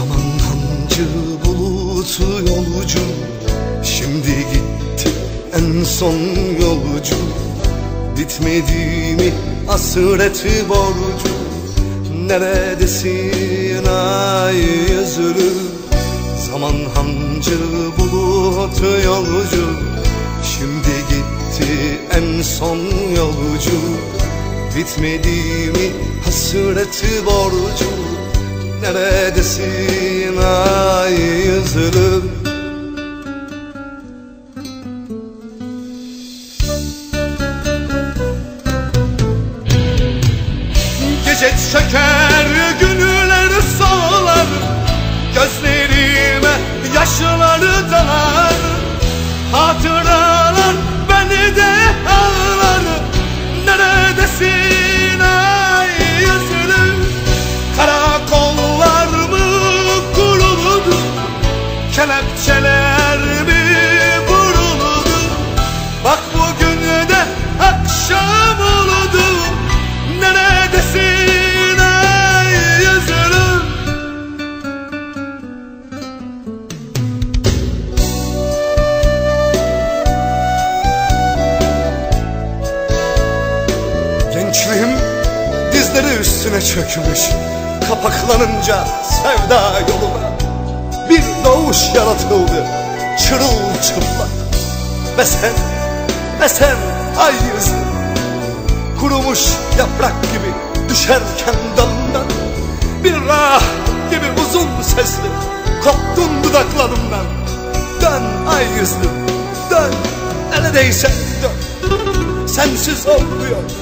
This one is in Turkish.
hancı bulutu yolcu. Şimdi gitti en son yolcu. Bitmedi mi hasreti borcu. Neredesin ay yüzlü Zaman hancı bulutu yolcu. Şimdi gitti en son yolcu. Bitmedi mi hasreti borcu Neredesin ay yüzlüm Gece çeker üstüne çökmüş Kapaklanınca sevda yoluna Bir doğuş yaratıldı çırılçıplak. Ve sen, ve sen ay yüzlü Kurumuş yaprak gibi düşerken dalından Bir rah gibi uzun sesli koptun dudaklarımdan. Dön ay yüzlü dön neredeyse dön. Sensiz olmuyor